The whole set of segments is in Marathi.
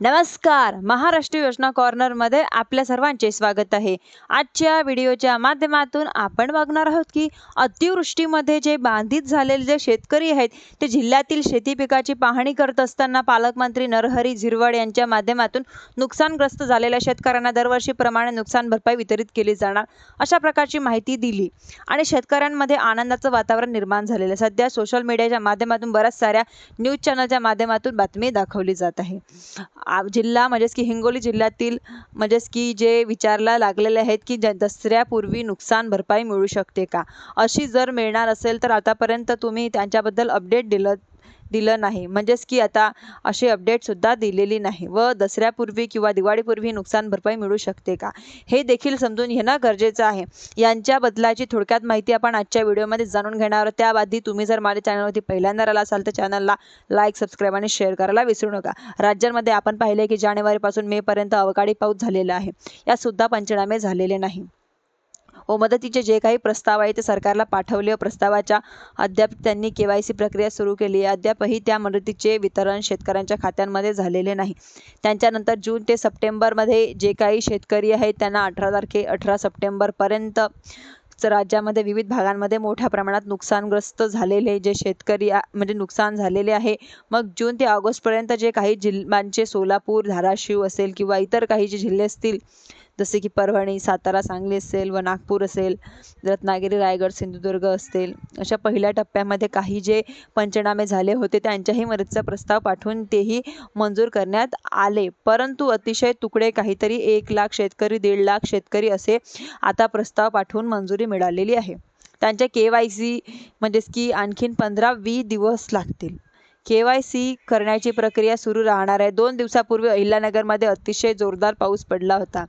नमस्कार. महाराष्ट्र योजना कॉर्नरमध्ये आपल्या सर्वांचे स्वागत आहे. आजच्या व्हिडिओच्या माध्यमातून आपण बघणार आहोत की अतिवृष्टीमध्ये जे बांधित झालेले जे शेतकरी आहेत ते जिल्ह्यातील शेती पिकाची पाहणी करत असताना पालकमंत्री नरहरी झिरवळ यांच्या माध्यमातून नुकसानग्रस्त झालेल्या शेतकऱ्यांना दरवर्षीप्रमाणे नुकसान भरपाई वितरित केली जाणार अशा प्रकारची माहिती दिली. आणि शेतकऱ्यांमध्ये आनंदाचं वातावरण निर्माण झालेलं आहे. सध्या सोशल मीडियाच्या माध्यमातून बऱ्याच साऱ्या न्यूज चॅनलच्या माध्यमातून बातमी दाखवली जात आहे. आ- जिल्हा म्हणजेच की हिंगोली जिल्ह्यातील म्हणजेच की जे विचारला लागलेले आहेत की ज दसऱ्यापूर्वी नुकसान भरपाई मिळू शकते का? अशी जर मिळणार असेल तर आतापर्यंत तुम्ही त्यांच्याबद्दल अपडेट दिलं दिलं नाही. म्हणजेच की आता अशी अपडेटसुद्धा दिलेली नाही. व दसऱ्यापूर्वी किंवा दिवाळीपूर्वी नुकसान भरपाई मिळू शकते का? हे देखील समजून घेणं गरजेचं आहे. यांच्या बदलाची थोडक्यात माहिती आपण आजच्या व्हिडिओमध्ये जाणून घेणार आहोत. त्याआधी तुम्ही जर माझ्या चॅनलवरती पहिल्यांदा आला असाल तर चॅनलला लाईक सबस्क्राईब आणि शेअर करायला विसरू नका. राज्यांमध्ये आपण पाहिले की जानेवारीपासून मेपर्यंत अवकाळी पाऊस झालेला आहे. यासुद्धा पंचनामे झालेले नाही. व मदतीचे जे काही प्रस्ताव आहे ते सरकारला पाठवले. व प्रस्तावाच्या अद्याप त्यांनी के वाय सी प्रक्रिया सुरू केली आहे. अद्यापही त्या मदतीचे वितरण शेतकऱ्यांच्या खात्यांमध्ये झालेले नाही. त्यांच्यानंतर जून ते सप्टेंबरमध्ये जे काही शेतकरी आहेत त्यांना अठरा तारखे अठरा सप्टेंबरपर्यंत राज्यामध्ये विविध भागांमध्ये मोठ्या प्रमाणात नुकसानग्रस्त झालेले जे शेतकरी म्हणजे नुकसान झालेले आहे. मग जून ते ऑगस्टपर्यंत जे काही जिल्ह्यांचे सोलापूर धाराशिव असेल किंवा इतर काही जे जिल्हे असतील जसे की परभणी सातारा सांगली असेल व नागपूर असेल रत्नागिरी रायगड सिंधुदुर्ग असतील अशा पहिल्या टप्प्यामध्ये काही जे पंचनामे झाले होते त्यांच्याही मदतीचा प्रस्ताव पाठवून तेही मंजूर करण्यात आले. परंतु अतिशय तुकडे काहीतरी एक लाख शेतकरी दीड लाख शेतकरी असे आता प्रस्ताव पाठवून मंजुरी मिळालेली आहे. त्यांच्या के वाय सी म्हणजेच की आणखीन पंधरा वी दिवस लागतील. के वाय सी करण्याची प्रक्रिया सुरू राहणार आहे. दोन दिवसापूर्वी अहिल्यानगरमध्ये अतिशय जोरदार पाऊस पडला होता.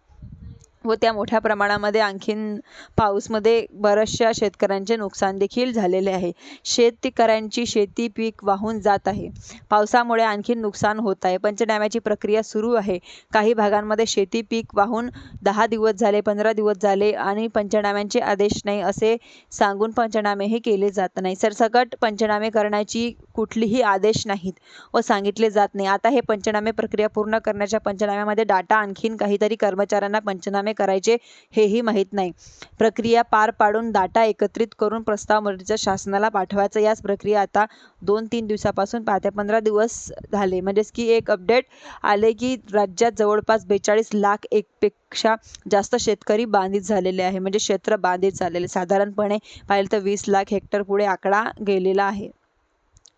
व त्या मोठ्या प्रमाणामध्ये आणखीन पाऊसमध्ये बऱ्याचशा शेतकऱ्यांचे नुकसान देखील झालेले आहे. शेतकऱ्यांची शेती पीक वाहून जात आहे. पावसामुळे आणखीन नुकसान होत आहे. पंचनाम्याची प्रक्रिया सुरू आहे. काही भागांमध्ये शेती पीक वाहून दहा दिवस झाले पंधरा दिवस झाले आणि पंचनाम्यांचे आदेश नाही असे सांगून पंचनामे हे केले जात नाही. सरसकट पंचनामे करण्याची कुठलीही आदेश नाहीत व सांगितले जात नाही. आता हे पंचनामे प्रक्रिया पूर्ण करण्याच्या पंचनाम्यामध्ये डाटा आणखीन काहीतरी कर्मचाऱ्यांना पंचनामे करायचे हेही माहीत नाही. प्रक्रिया पार पाडून डाटा एकत्रित करून प्रस्ताव मदतीचा शासनाला पाठवायचा याच प्रक्रिया आता दोन तीन दिवसापासून पाहत्या. पंधरा दिवस झाले. म्हणजेच की एक अपडेट आले की राज्यात जवळपास बेचाळीस लाख एकपेक्षा जास्त शेतकरी बाधित झालेले आहे. म्हणजे क्षेत्र बाधित झालेले. साधारणपणे पाहिलं तर वीस लाख हेक्टर पुढे आकडा गेलेला आहे.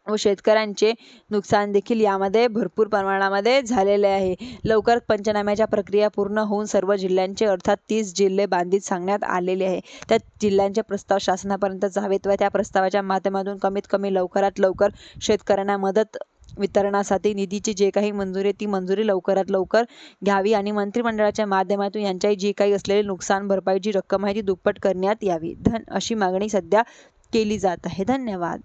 व शेतकऱ्यांचे नुकसान देखील यामध्ये भरपूर प्रमाणामध्ये झालेले आहे. लवकर पंचनाम्याच्या प्रक्रिया पूर्ण होऊन सर्व जिल्ह्यांचे अर्थात तीस जिल्हे बांधित सांगण्यात आलेले आहे. त्या जिल्ह्यांचे प्रस्ताव शासनापर्यंत जावेत व त्या प्रस्तावाच्या माध्यमातून कमीत कमी लवकरात लवकर शेतकऱ्यांना मदत वितरणासाठी निधीची जे काही मंजुरी आहे ती मंजुरी लवकरात लवकर घ्यावी आणि मंत्रिमंडळाच्या माध्यमातून यांच्याही जी काही असलेली नुकसान भरपाईची रक्कम आहे ती दुप्पट करण्यात यावी. धन अशी मागणी सध्या केली जात आहे. धन्यवाद.